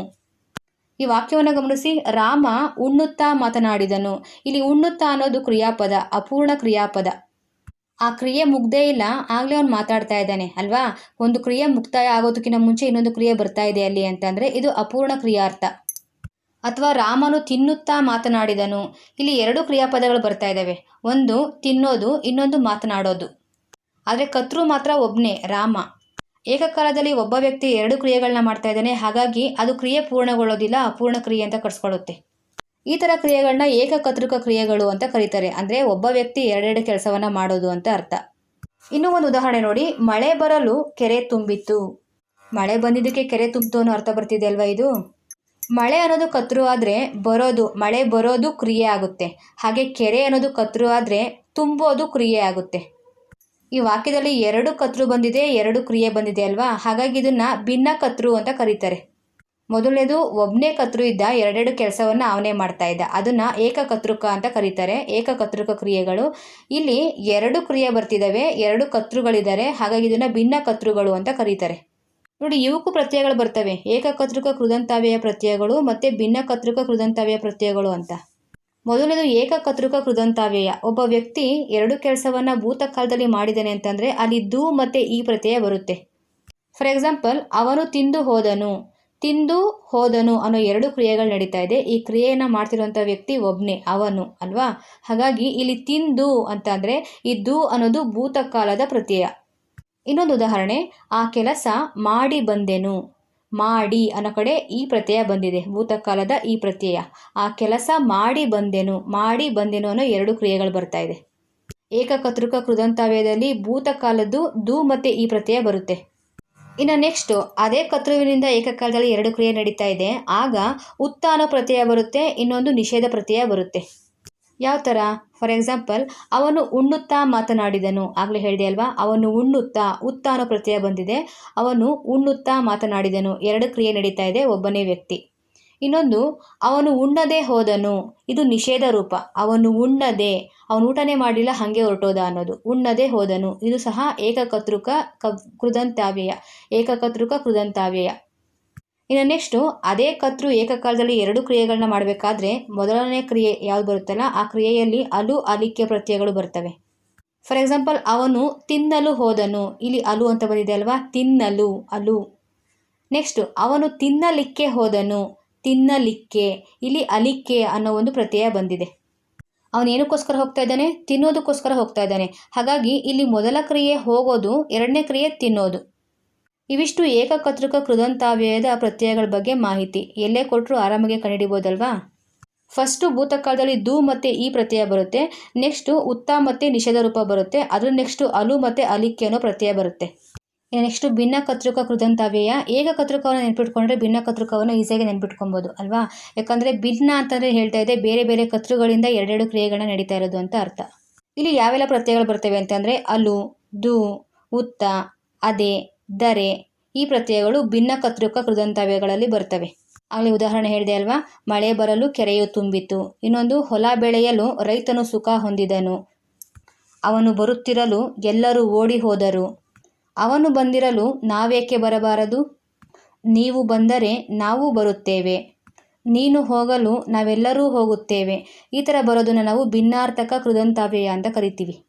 ಈ ವಾಕ್ಯವನ್ನು ಗಮನಿಸಿ. ರಾಮ ಉಣ್ಣುತ್ತಾ ಮಾತನಾಡಿದನು. ಇಲ್ಲಿ ಉಣ್ಣುತ್ತಾ ಅನ್ನೋದು ಕ್ರಿಯಾಪದ, ಅಪೂರ್ಣ ಕ್ರಿಯಾಪದ. ಆ ಕ್ರಿಯೆ ಮುಗ್ದೇ ಇಲ್ಲ, ಆಗಲೇ ಅವ್ನು ಮಾತಾಡ್ತಾ ಇದ್ದಾನೆ, ಅಲ್ವಾ? ಒಂದು ಕ್ರಿಯೆ ಮುಕ್ತಾಯ ಆಗೋದಕ್ಕಿಂತ ಮುಂಚೆ ಇನ್ನೊಂದು ಕ್ರಿಯೆ ಬರ್ತಾ ಇದೆ ಅಲ್ಲಿ ಅಂತಂದರೆ ಇದು ಅಪೂರ್ಣ ಕ್ರಿಯಾರ್ಥ. ಅಥವಾ ರಾಮನು ತಿನ್ನುತ್ತಾ ಮಾತನಾಡಿದನು. ಇಲ್ಲಿ ಎರಡು ಕ್ರಿಯಾಪದಗಳು ಬರ್ತಾ ಇದ್ದಾವೆ. ಒಂದು ತಿನ್ನೋದು, ಇನ್ನೊಂದು ಮಾತನಾಡೋದು. ಆದರೆ ಕತ್ರು ಮಾತ್ರ ಒಬ್ಬನೇ ರಾಮ. ಏಕಕಾಲದಲ್ಲಿ ಒಬ್ಬ ವ್ಯಕ್ತಿ ಎರಡು ಕ್ರಿಯೆಗಳನ್ನ ಮಾಡ್ತಾ ಇದ್ದಾನೆ. ಹಾಗಾಗಿ ಅದು ಕ್ರಿಯೆ ಪೂರ್ಣಗೊಳ್ಳೋದಿಲ್ಲ, ಅಪೂರ್ಣ ಕ್ರಿಯೆ ಅಂತ ಕರ್ಸ್ಕೊಳ್ಳುತ್ತೆ ಈ ಥರ ಕ್ರಿಯೆಗಳನ್ನ ಏಕಕತೃಕ ಕ್ರಿಯೆಗಳು ಅಂತ ಕರೀತಾರೆ. ಅಂದರೆ ಒಬ್ಬ ವ್ಯಕ್ತಿ ಎರಡೆರಡು ಕೆಲಸವನ್ನ ಮಾಡೋದು ಅಂತ ಅರ್ಥ. ಇನ್ನೂ ಒಂದು ಉದಾಹರಣೆ ನೋಡಿ. ಮಳೆ ಬರಲು ಕೆರೆ ತುಂಬಿತ್ತು. ಮಳೆ ಬಂದಿದ್ದಕ್ಕೆ ಕೆರೆ ತುಂಬಿತು ಅನ್ನೋ ಅರ್ಥ ಬರ್ತಿದೆ ಅಲ್ವಾ ಇದು? ಮಳೆ ಅನ್ನೋದು ಕತ್ರು ಆದರೆ ಬರೋದು, ಮಳೆ ಬರೋದು ಕ್ರಿಯೆ ಆಗುತ್ತೆ. ಹಾಗೆ ಕೆರೆ ಅನ್ನೋದು ಕತ್ರು ಆದರೆ ತುಂಬೋದು ಕ್ರಿಯೆ ಆಗುತ್ತೆ. ಈ ವಾಕ್ಯದಲ್ಲಿ ಎರಡು ಕತ್ರು ಬಂದಿದೆ, ಎರಡು ಕ್ರಿಯೆ ಬಂದಿದೆ ಅಲ್ವಾ? ಹಾಗಾಗಿ ಇದನ್ನ ಭಿನ್ನ ಕತ್ರು ಅಂತ ಕರೀತಾರೆ. ಮೊದಲನೇದು ಒಬ್ಬನೇ ಕತ್ರು ಇದ್ದ ಎರಡೆರಡು ಕೆಲಸವನ್ನು ಅವನೇ ಮಾಡ್ತಾ ಇದ್ದ. ಅದನ್ನು ಏಕಕತೃಕ ಅಂತ ಕರೀತಾರೆ. ಏಕಕತೃಕ ಕ್ರಿಯೆಗಳು. ಇಲ್ಲಿ ಎರಡು ಕ್ರಿಯೆ ಬರ್ತಿದ್ದಾವೆ ಎರಡು ಕತ್ರುಗಳಿದ್ದಾರೆ ಹಾಗಾಗಿ ಇದನ್ನು ಭಿನ್ನ ಕತ್ರುಗಳು ಅಂತ ಕರೀತಾರೆ. ನೋಡಿ, ಇವಕ್ಕೂ ಪ್ರತ್ಯಯಗಳು ಬರ್ತವೆ. ಏಕಕತೃಕ ಕೃದಂತಾವ್ಯಯ ಪ್ರತ್ಯಯಗಳು ಮತ್ತು ಭಿನ್ನ ಕತೃಕ ಕೃದಂತಾವ್ಯಯ ಪ್ರತ್ಯಯಗಳು ಅಂತ. ಮೊದಲನೇದು, ಏಕಕತೃಕ ಕೃದಂತಾವ್ಯಯ. ಒಬ್ಬ ವ್ಯಕ್ತಿ ಎರಡು ಕೆಲಸವನ್ನು ಭೂತಕಾಲದಲ್ಲಿ ಮಾಡಿದ್ದಾನೆ ಅಂತಂದರೆ ಅಲ್ಲಿ ದು ಮತ್ತು ಈ ಪ್ರತ್ಯಯ ಬರುತ್ತೆ. ಫಾರ್ ಎಕ್ಸಾಂಪಲ್ ಅವನು ತಿಂದು ಹೋದನು. ತಿಂದು ಹೋದನು ಅನ್ನೋ ಎರಡು ಕ್ರಿಯೆಗಳು ನಡೀತಾ ಇದೆ. ಈ ಕ್ರಿಯೆಯನ್ನು ಮಾಡ್ತಿರುವಂಥ ವ್ಯಕ್ತಿ ಒಬ್ಬನೇ ಅವನು, ಅಲ್ವಾ? ಹಾಗಾಗಿ ಇಲ್ಲಿ ತಿಂದು ಅಂತ ಅಂದರೆ ಈ ದು ಅನ್ನೋದು ಭೂತಕಾಲದ ಪ್ರತ್ಯಯ. ಇನ್ನೊಂದು ಉದಾಹರಣೆ, ಆ ಕೆಲಸ ಮಾಡಿ ಬಂದೆನು. ಮಾಡಿ ಅನ್ನೋ ಕಡೆ ಈ ಪ್ರತ್ಯಯ ಬಂದಿದೆ, ಭೂತಕಾಲದ ಈ ಪ್ರತ್ಯಯ. ಆ ಕೆಲಸ ಮಾಡಿ ಬಂದೆನು ಮಾಡಿ ಬಂದೆನು ಅನ್ನೋ ಎರಡು ಕ್ರಿಯೆಗಳು ಬರ್ತಾ ಇದೆ. ಏಕಕತೃಕ ಕೃದಂತಾವ್ಯದಲ್ಲಿ ಭೂತಕಾಲದ್ದು ದು ಮತ್ತೆ ಈ ಪ್ರತ್ಯಯ ಬರುತ್ತೆ. ಇನ್ನು ನೆಕ್ಸ್ಟು ಅದೇ ಕತ್ರುವಿನಿಂದ ಏಕಕಾಲದಲ್ಲಿ ಎರಡು ಕ್ರಿಯೆ ನಡೀತಾ ಇದೆ. ಆಗ ಉತ್ತಾನ ಪ್ರತ್ಯಯ ಬರುತ್ತೆ, ಇನ್ನೊಂದು ನಿಷೇಧ ಪ್ರತ್ಯಯ ಬರುತ್ತೆ. ಯಾವ ಥರ ಫಾರ್ ಎಕ್ಸಾಂಪಲ್ ಅವನು ಉಣ್ಣುತ್ತಾ ಮಾತನಾಡಿದನು. ಆಗಲೇ ಹೇಳಿದೆ ಅಲ್ವಾ? ಅವನು ಉಣ್ಣುತ್ತಾ, ಉತ್ತಾನ ಪ್ರತ್ಯಯ ಬಂದಿದೆ. ಅವನು ಉಣ್ಣುತ್ತಾ ಮಾತನಾಡಿದನು. ಎರಡು ಕ್ರಿಯೆ ನಡೀತಾ ಇದೆ, ಒಬ್ಬನೇ ವ್ಯಕ್ತಿ. ಇನ್ನೊಂದು, ಅವನು ಉಣ್ಣದೆ ಹೋದನು. ಇದು ನಿಷೇಧ ರೂಪ. ಅವನು ಉಣ್ಣದೆ. ಅವನು ಊಟನೇ ಮಾಡಿಲ್ಲ, ಹಾಗೆ ಹೊರಟೋದ ಅನ್ನೋದು. ಉಣ್ಣದೆ ಹೋದನು. ಇದು ಸಹ ಏಕಕತೃಕ ಕ ಕೃದಂತಾವ್ಯಯ. ಏಕಕತೃಕ ಕೃದಂತಾವ್ಯಯ. ಇನ್ನು ನೆಕ್ಸ್ಟು ಅದೇ ಕತೃ ಏಕಕಾಲದಲ್ಲಿ ಎರಡು ಕ್ರಿಯೆಗಳನ್ನ ಮಾಡಬೇಕಾದ್ರೆ, ಮೊದಲನೇ ಕ್ರಿಯೆ ಯಾವ್ದು ಬರುತ್ತಲ್ಲ, ಆ ಕ್ರಿಯೆಯಲ್ಲಿ ಅಲು ಅಲಿಕ್ಯ ಪ್ರತ್ಯಯಗಳು ಬರ್ತವೆ. ಫಾರ್ ಎಕ್ಸಾಂಪಲ್ ಅವನು ತಿನ್ನಲು ಹೋದನು. ಇಲ್ಲಿ ಅಲು ಅಂತ ಬಂದಿದೆ ಅಲ್ವಾ? ತಿನ್ನಲು, ಅಲು. ನೆಕ್ಸ್ಟು ಅವನು ತಿನ್ನಲಿಕ್ಕೆ ಹೋದನು. ತಿನ್ನಲಿಕ್ಕೆ, ಇಲ್ಲಿ ಅಲಿಕ್ಕೆ ಅನ್ನೋ ಒಂದು ಪ್ರತ್ಯಯ ಬಂದಿದೆ. ಅವನು ಏನಕ್ಕೋಸ್ಕರ ಹೋಗ್ತಾ ಇದ್ದಾನೆ? ತಿನ್ನೋದಕ್ಕೋಸ್ಕರ ಹೋಗ್ತಾ ಇದ್ದಾನೆ. ಹಾಗಾಗಿ ಇಲ್ಲಿ ಮೊದಲ ಕ್ರಿಯೆ ಹೋಗೋದು, ಎರಡನೇ ಕ್ರಿಯೆ ತಿನ್ನೋದು. ಇವಿಷ್ಟು ಏಕಕತೃಕ ಕೃದಂತಾವ್ಯಯದ ಪ್ರತ್ಯಯಗಳ ಬಗ್ಗೆ ಮಾಹಿತಿ. ಎಲ್ಲೇ ಕೊಟ್ಟರು ಆರಾಮಾಗಿ ಕಂಡುಹಿಡಿಬೋದಲ್ವಾ? ಫಸ್ಟು ಭೂತಕಾಲದಲ್ಲಿ ದು ಮತ್ತು ಈ ಪ್ರತ್ಯಯ ಬರುತ್ತೆ. ನೆಕ್ಸ್ಟು ಉತ್ತ ಮತ್ತು ನಿಷೇಧ ರೂಪ ಬರುತ್ತೆ. ಅದ್ರ ನೆಕ್ಸ್ಟು ಅಲು ಮತ್ತು ಅಲಿಕ್ಕೆ ಅನ್ನೋ ಪ್ರತ್ಯಯ ಬರುತ್ತೆ. ನೆಕ್ಸ್ಟು ಭಿನ್ನ ಕತೃಕ ಕೃತಂತವ್ಯ ಏಕ ಕತೃಕವನ್ನು ನೆನ್ಪಿಟ್ಕೊಂಡ್ರೆ ಭಿನ್ನ ಕತೃಕವನ್ನು ಈಸಿಯಾಗಿ ನೆನ್ಪಿಟ್ಕೊಬೋದು ಅಲ್ವಾ? ಯಾಕಂದರೆ ಭಿನ್ನ ಅಂತಂದರೆ ಹೇಳ್ತಾ ಇದೆ, ಬೇರೆ ಬೇರೆ ಕತೃಗಳಿಂದ ಎರಡೆರಡು ಕ್ರಿಯೆಗಳನ್ನ ನಡೀತಾ ಇರೋದು ಅಂತ ಅರ್ಥ. ಇಲ್ಲಿ ಯಾವೆಲ್ಲ ಪ್ರತ್ಯಯಗಳು ಬರ್ತವೆ ಅಂತಂದರೆ ಅಲು, ದು, ಉತ್ತ, ಅದೆ, ದರೆ ಈ ಪ್ರತ್ಯಯಗಳು ಭಿನ್ನ ಕತೃಕ ಕೃದಂತವ್ಯಗಳಲ್ಲಿ ಬರ್ತವೆ. ಆಗಲಿ ಉದಾಹರಣೆ ಹೇಳಿದೆ ಅಲ್ವಾ? ಮಳೆ ಬರಲು ಕೆರೆಯು ತುಂಬಿತು, ಇನ್ನೊಂದು ಹೊಲ ಬೆಳೆಯಲು ರೈತನು ಸುಖ ಹೊಂದಿದನು, ಅವನು ಬರುತ್ತಿರಲು ಎಲ್ಲರೂ ಓಡಿ ಹೋದರು ಅವನು ಬಂದಿರಲು ನಾವೇಕೆ ಬರಬಾರದು? ನೀವು ಬಂದರೆ ನಾವು ಬರುತ್ತೇವೆ. ನೀನು ಹೋಗಲು ನಾವೆಲ್ಲರೂ ಹೋಗುತ್ತೇವೆ. ಈ ಥರ ಬರೋದನ್ನು ನಾವು ಭಿನ್ನಾರ್ಥಕ ಕೃದಂತಾವ್ಯಯ ಅಂತ ಕರಿತೀವಿ.